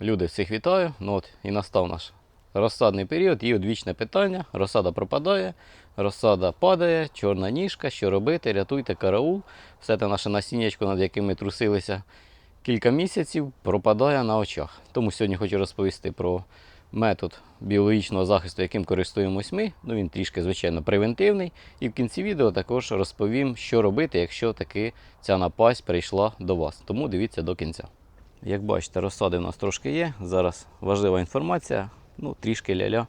Люди, всіх вітаю. Ну от і настав наш розсадний період. І одвічне питання. Розсада пропадає, розсада падає, чорна ніжка, що робити, рятуйте караул. Все те наше насіннячко, над яким ми трусилися кілька місяців, пропадає на очах. Тому сьогодні хочу розповісти про метод біологічного захисту, яким користуємось ми. Ну, він трішки, звичайно, превентивний. І в кінці відео також розповім, що робити, якщо таки ця напасть прийшла до вас. Тому дивіться до кінця. Як бачите, розсади в нас трошки є. Зараз важлива інформація. Ну, трішки ля-ля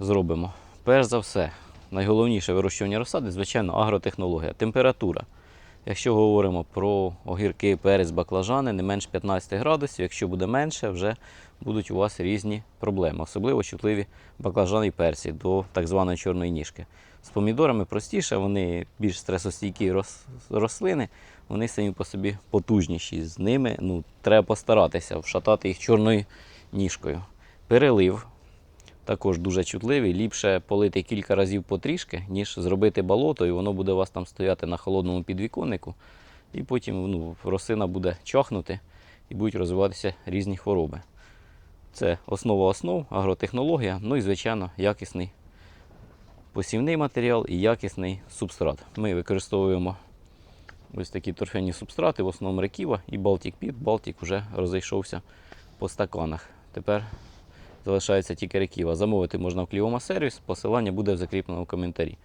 зробимо. Перш за все, найголовніше вирощування розсади, звичайно, агротехнологія, температура. Якщо говоримо про огірки, перець, баклажани, не менш 15 градусів, якщо буде менше, вже будуть у вас різні проблеми, особливо чутливі баклажани і перці до так званої чорної ніжки. З помідорами простіше, вони більш стресостійкі рос- рослини, вони самі по собі потужніші. З ними ну, треба постаратися вшатати їх чорною ніжкою. Перелив також дуже чутливий. Ліпше полити кілька разів потрішки, ніж зробити болото, і воно буде у вас там стояти на холодному підвіконнику. І потім ну, рослина буде чахнути і будуть розвиватися різні хвороби. Це основа основ, агротехнологія, ну і, звичайно, якісний посівний матеріал і якісний субстрат. Ми використовуємо ось такі торфяні субстрати, в основному реківа і Балтік Піт. Балтік вже розійшовся по стаканах. Тепер залишається тільки реківа. Замовити можна в Кліома сервіс, посилання буде в закріпленому коментарі.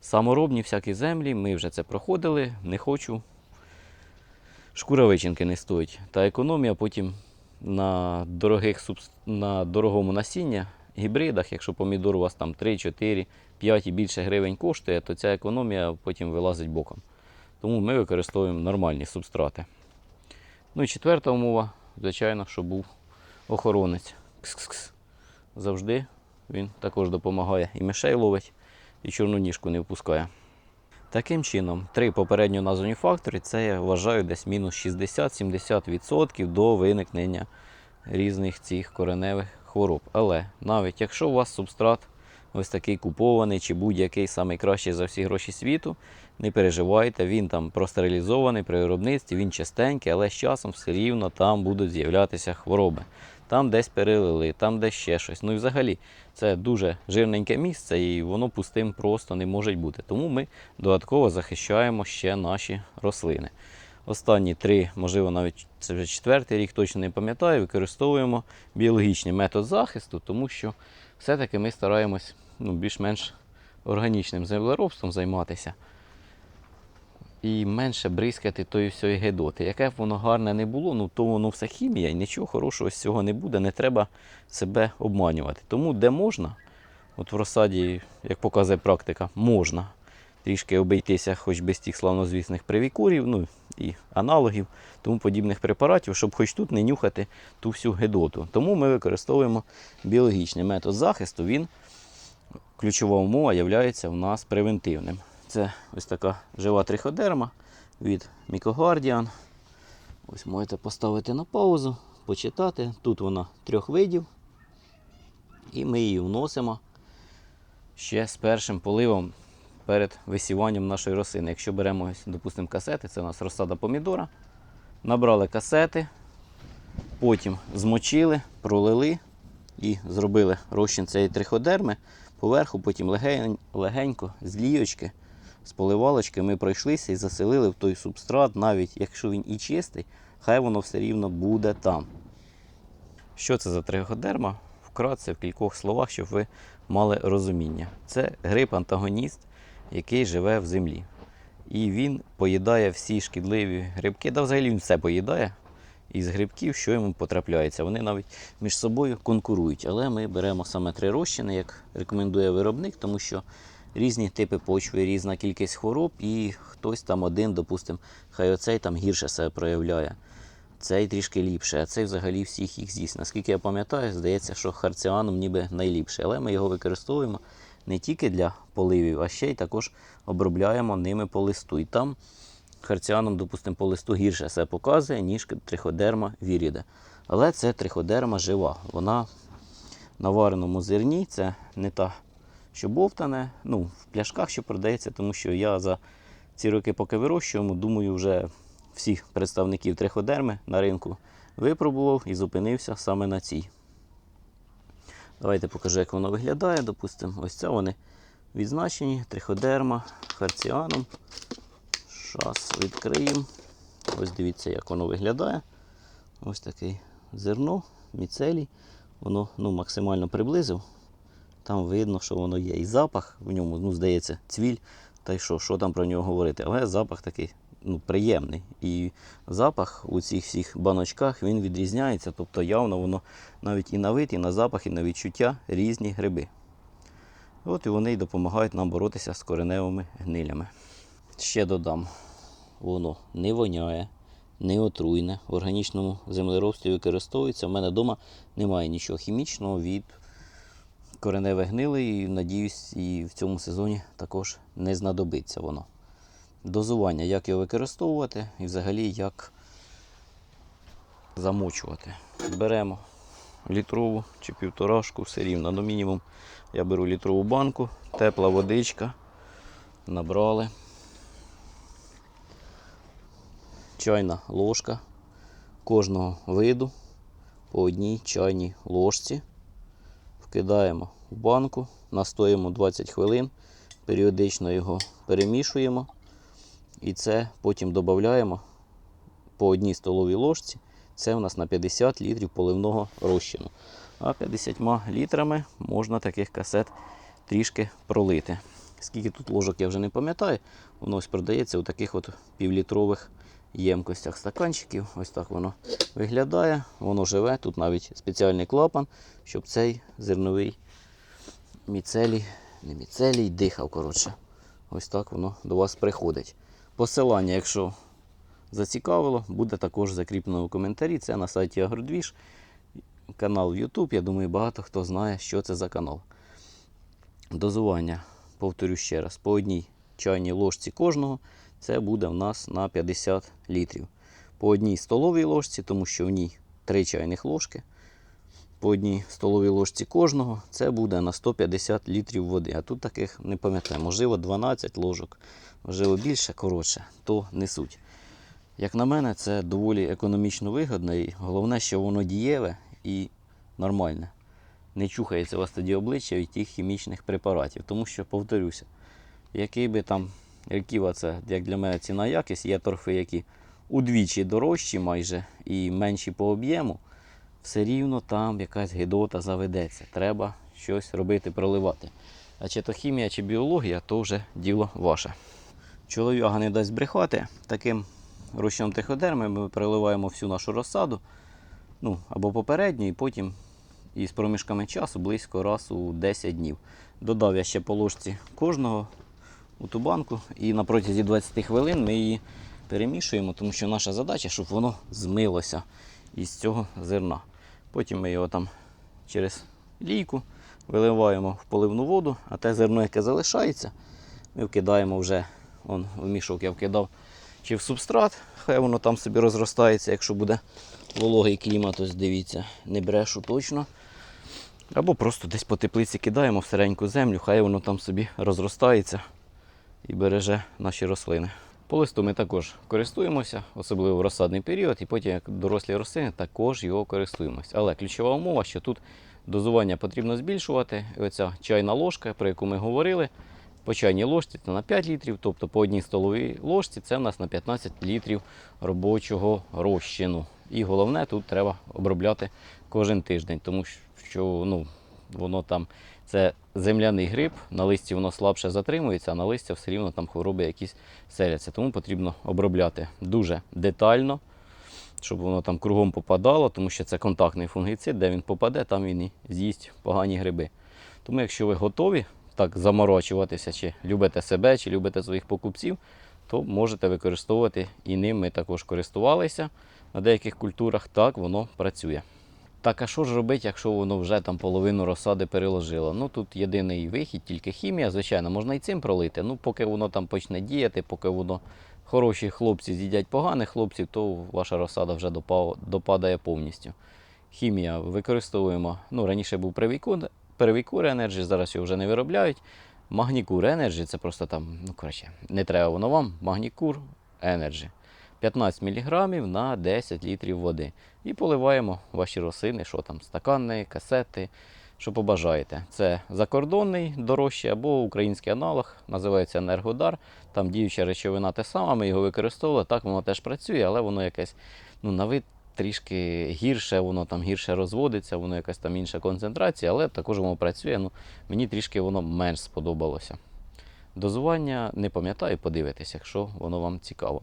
Саморобні всякі землі, ми вже це проходили, не хочу. Шкура вичинки не стоїть. Та економія потім на, дорогих, на дорогому насіння, гібридах, якщо помідор у вас там 3, 4, 5 і більше гривень коштує, то ця економія потім вилазить боком. Тому ми використовуємо нормальні субстрати. Ну і четверта умова, звичайно, щоб був охоронець. Кс-кс-кс. Завжди він також допомагає і мишей ловить, і чорну ніжку не впускає. Таким чином, три попередньо названі фактори це я вважаю десь мінус 60-70% до виникнення різних цих кореневих хвороб. Але навіть якщо у вас субстрат ось такий купований чи будь-який самий кращий за всі гроші світу, не переживайте, він там простерилізований при виробництві, він чистенький, але з часом все рівно там будуть з'являтися хвороби. Там десь перелили, там десь ще щось. Ну і взагалі це дуже жирненьке місце і воно пустим просто не може бути. Тому ми додатково захищаємо ще наші рослини. Останні три, можливо, навіть це вже четвертий рік, точно не пам'ятаю, використовуємо біологічний метод захисту, тому що все-таки ми стараємось ну, більш-менш органічним землеробством займатися і менше бризкати тої всієї гедоти. Яке б воно гарне не було, ну то воно все хімія і нічого хорошого з цього не буде, не треба себе обманювати. Тому де можна, от в розсаді, як показує практика, можна трішки обійтися хоч без тих славнозвісних привікурів, ну і аналогів, тому подібних препаратів, щоб хоч тут не нюхати ту всю гедоту. Тому ми використовуємо біологічний метод захисту. Він ключова умова є у нас превентивним. Це ось така жива триходерма від Мікогардіан. Ось можете поставити на паузу, почитати. Тут вона трьох видів. І ми її вносимо ще з першим поливом перед висіванням нашої рослини. Якщо беремо, допустимо, касети, це у нас розсада помідора. Набрали касети, потім змочили, пролили і зробили розчин цієї триходерми. Поверху потім легень, легенько з лійочки, з поливалочки ми пройшлися і заселили в той субстрат, навіть якщо він і чистий, хай воно все рівно буде там. Що це за триходерма? Вкратце в кількох словах, щоб ви мали розуміння. Це гриб-антагоніст, який живе в землі. І він поїдає всі шкідливі грибки, да взагалі він все поїдає із грибків, що йому потрапляється. Вони навіть між собою конкурують. Але ми беремо саме три розчини, як рекомендує виробник, тому що різні типи почви, різна кількість хвороб, і хтось там один, допустимо, хай оцей там гірше себе проявляє. Цей трішки ліпше, а цей взагалі всіх їх з'їсть. Наскільки я пам'ятаю, здається, що харціаном ніби найліпше. Але ми його використовуємо не тільки для поливів, а ще й також обробляємо ними по листу. І там харціаном, допустимо, по листу гірше себе показує, ніж триходерма віріда. Але це триходерма жива. Вона на вареному зерні, це не та, що бовтане, ну, в пляшках, що продається, тому що я за ці роки, поки вирощуємо, думаю, вже всіх представників триходерми на ринку випробував і зупинився саме на цій. Давайте покажу, як воно виглядає. Допустимо, ось це вони відзначені триходерма, харціаном. Зараз відкриємо. Ось дивіться, як воно виглядає. Ось таке зерно, міцелій. Воно ну, максимально приблизив. Там видно, що воно є. І запах в ньому, ну, здається, цвіль. Та й що, що там про нього говорити. Але запах такий ну, приємний. І запах у цих всіх баночках він відрізняється. Тобто явно воно навіть і на вид, і на запах, і на відчуття різні гриби. От і вони допомагають нам боротися з кореневими гнилями. Ще додам, воно не воняє, не отруйне. В органічному землеробстві використовується. У мене вдома немає нічого хімічного від кореневих гнилий. І, надіюсь, і в цьому сезоні також не знадобиться воно. Дозування, як його використовувати і взагалі як замочувати. Беремо літрову чи півторашку, все рівно. Ну, мінімум я беру літрову банку, тепла водичка. Набрали. Чайна ложка кожного виду по одній чайній ложці. Вкидаємо в банку, настоїмо 20 хвилин, періодично його перемішуємо. І це потім додаємо по одній столовій ложці. Це у нас на 50 літрів поливного розчину. А 50 літрами можна таких касет трішки пролити. Скільки тут ложок я вже не пам'ятаю, воно ось продається у таких от півлітрових ємкостях стаканчиків. Ось так воно виглядає, воно живе. Тут навіть спеціальний клапан, щоб цей зерновий міцелій, не міцелій, дихав. коротше. Ось так воно до вас приходить. Посилання, якщо зацікавило, буде також закріплено в коментарі. Це на сайті Агродвіж, канал в YouTube. Я думаю, багато хто знає, що це за канал. Дозування, повторю ще раз, по одній чайній ложці кожного. Це буде в нас на 50 літрів. По одній столовій ложці, тому що в ній 3 чайних ложки. По одній столовій ложці кожного це буде на 150 літрів води. А тут таких не пам'ятаю, можливо, 12 ложок, можливо, більше, коротше, то несуть. Як на мене, це доволі економічно вигодно і головне, що воно дієве і нормальне. Не чухається вас тоді обличчя від тих хімічних препаратів. Тому що, повторюся, який би там Ріківа це, як для мене, ціна якість, є торфи, які удвічі дорожчі майже і менші по об'єму, все рівно там якась гидота заведеться. Треба щось робити, проливати. А чи то хімія, чи біологія, то вже діло ваше. Чолов'яга не дасть брехати. Таким розчином тиходерми ми переливаємо всю нашу розсаду ну, або попередньо, і потім із проміжками часу близько раз у 10 днів. Додав я ще по ложці кожного у ту банку і на протязі 20 хвилин ми її перемішуємо, тому що наша задача, щоб воно змилося із цього зерна. Потім ми його там через лійку виливаємо в поливну воду, а те зерно, яке залишається, ми вкидаємо вже он, в мішок я вкидав чи в субстрат, хай воно там собі розростається, якщо буде вологий клімат, ось дивіться, не брешу точно. Або просто десь по теплиці кидаємо в сереньку землю, хай воно там собі розростається і береже наші рослини. По листу ми також користуємося, особливо в розсадний період, і потім, як дорослі рослини, також його користуємося. Але ключова умова, що тут дозування потрібно збільшувати. Оця чайна ложка, про яку ми говорили, по чайній ложці це на 5 літрів, тобто по одній столовій ложці це в нас на 15 літрів робочого розчину. І головне, тут треба обробляти кожен тиждень, тому що ну, воно там це земляний гриб, на листі воно слабше затримується, а на листя все рівно там хвороби якісь селяться. Тому потрібно обробляти дуже детально, щоб воно там кругом попадало, тому що це контактний фунгіцид, де він попаде, там він і з'їсть погані гриби. Тому, якщо ви готові так заморочуватися, чи любите себе, чи любите своїх покупців, то можете використовувати і ним ми також користувалися на деяких культурах. Так воно працює. Так, а що ж робити, якщо воно вже там половину розсади переложило? Ну тут єдиний вихід, тільки хімія. Звичайно, можна і цим пролити. Ну, поки воно там почне діяти, поки воно хороші хлопці з'їдять поганих хлопців, то ваша розсада вже допадає повністю. Хімія використовуємо. Ну, раніше був Previcure Energy, зараз його вже не виробляють. Magnicure Energy це просто там, ну коротше, не треба воно вам. Magnicure Energy. 15 мг на 10 літрів води. І поливаємо ваші рослини, що там, стакани, касети, що побажаєте. Це закордонний дорожчий або український аналог, називається Енергодар. Там діюча речовина те сама, ми його використовували. Так воно теж працює, але воно якесь ну, на вид трішки гірше, воно там гірше розводиться, воно якась там інша концентрація, але також воно працює. Ну, мені трішки воно менш сподобалося. Дозування не пам'ятаю, подивитись, якщо воно вам цікаво.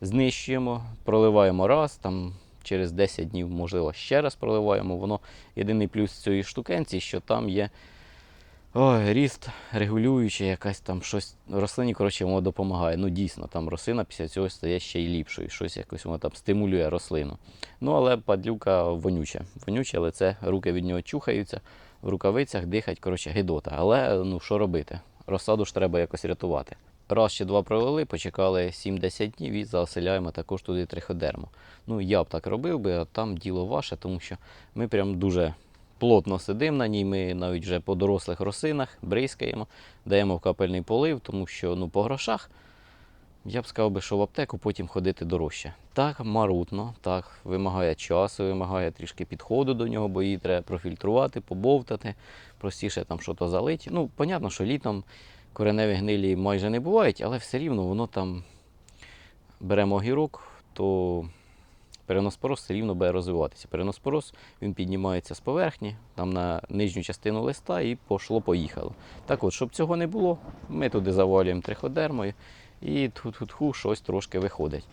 Знищуємо, проливаємо раз, там через 10 днів, можливо, ще раз проливаємо. Воно єдиний плюс цієї штукенці, що там є ой, ріст регулюючий, якась там щось. Рослині, коротше, воно допомагає. Ну, дійсно, там рослина після цього стає ще й ліпшою. Щось якось воно там стимулює рослину. Ну, але падлюка вонюча. Вонюче, але це руки від нього чухаються, в рукавицях дихать, коротше, гидота. Але ну що робити? Розсаду ж треба якось рятувати. Раз чи два провели, почекали 7-10 днів і заселяємо також туди триходерму. Ну, я б так робив би, а там діло ваше, тому що ми прям дуже плотно сидимо на ній. Ми навіть вже по дорослих рослинах бризкаємо, даємо в капельний полив, тому що ну, по грошах я б сказав би, що в аптеку потім ходити дорожче. Так, марутно, так, вимагає часу, вимагає трішки підходу до нього, бо її треба профільтрувати, побовтати, простіше там щось залити. Ну, понятно, що літом кореневі гнилі майже не бувають, але все рівно воно там беремо огірок, то переноспороз все рівно буде розвиватися. Переноспороз він піднімається з поверхні, там на нижню частину листа і пошло-поїхало. Так от, щоб цього не було, ми туди завалюємо триходермою і тху-тху-тху щось трошки виходить.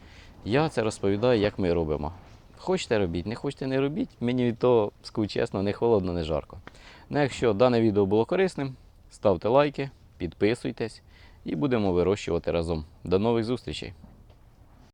Я це розповідаю, як ми робимо. Хочете робіть, не хочете не робіть. Мені від того, скажу чесно, не холодно, не жарко. Ну, якщо дане відео було корисним, ставте лайки, підписуйтесь і будемо вирощувати разом. До нових зустрічей!